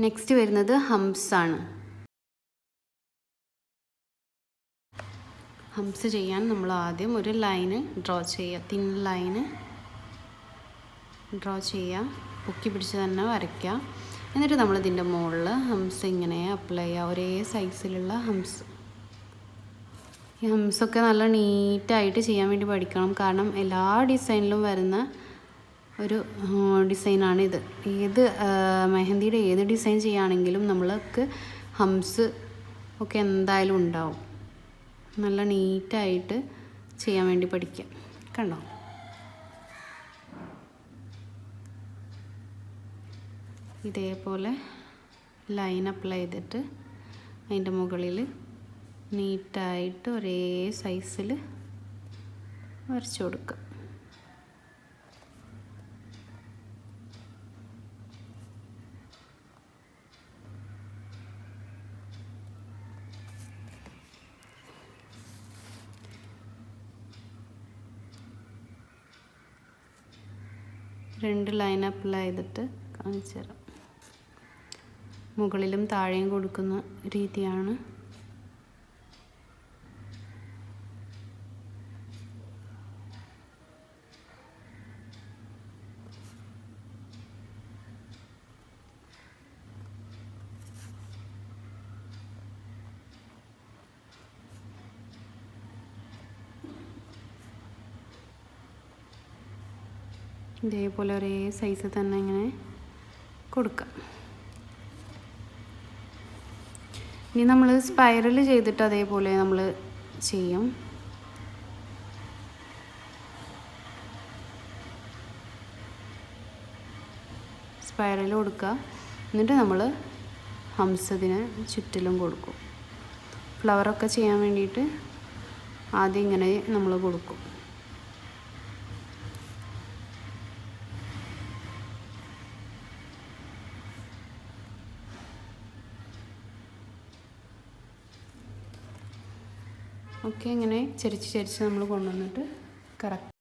Next വരുന്നത് ഹംസ് ആണ്. ഹംസ് ചെയ്യാൻ നമ്മൾ ആദ്യം ഒരു ലൈന് ഡ്രോ ചെയ്യുക. തിൻ ലൈന് ഡ്രോ ചെയ്യുക. പൊക്കി പിടിച്ച് തന്നെ വരയ്ക്കുക. എന്നിട്ട് നമ്മൾ ഇതിന്റെ മുകളിൽ ഹംസ് ഇങ്ങനെ അപ്ലൈ ചെയ്യുക. ഒരേ സൈസിലുള്ള ഹംസ്. ഈ ഹംസൊക്കെ നല്ല നീറ്റായിട്ട് ചെയ്യാൻ വേണ്ടി പഠിക്കണം. കാരണം എല്ലാ ഡിസൈനിലും വരുന്ന ഒരു ഡിസൈനാണ് ഇത്. ഏത് മെഹന്തിയുടെ ഏത് ഡിസൈൻ ചെയ്യുകയാണെങ്കിലും നമ്മൾക്ക് ഹംസ് ഒക്കെ എന്തായാലും ഉണ്ടാവും. നല്ല നീറ്റായിട്ട് ചെയ്യാൻ വേണ്ടി പഠിക്കാം. കണ്ടോ? ഇതേപോലെ ലൈൻ അപ്ലൈ ചെയ്തിട്ട് അതിന്റെ മുകളിൽ നീറ്റായിട്ട് ഒരേ സൈസിൽ വരച്ചു കൊടുക്കുക രണ്ട് ലൈൻ അപ്ലൈ ചെയ്തിട്ട് കാണിച്ചു തരാം മുകളിലും താഴെയും കൊടുക്കുന്ന രീതിയാണ് ഇതേപോലെ ഒരേ സൈസ് തന്നെ ഇങ്ങനെ കൊടുക്കാം. ഇനി നമ്മൾ സ്പൈറൽ ചെയ്തിട്ട് അതേപോലെ നമ്മൾ ചെയ്യും. സ്പൈറൽ കൊടുക്കുക എന്നിട്ട് നമ്മൾ ഹംസത്തിന് ചുറ്റിലും കൊടുക്കും. ഫ്ലവറൊക്കെ ചെയ്യാൻ വേണ്ടിയിട്ട് ആദ്യം ഇങ്ങനെ നമ്മൾ കൊടുക്കും. ഓക്കെ ഇങ്ങനെ ചരിച്ച് ചരിച്ച് നമ്മൾ കൊണ്ടുവന്നിട്ട് കറക്റ്റ്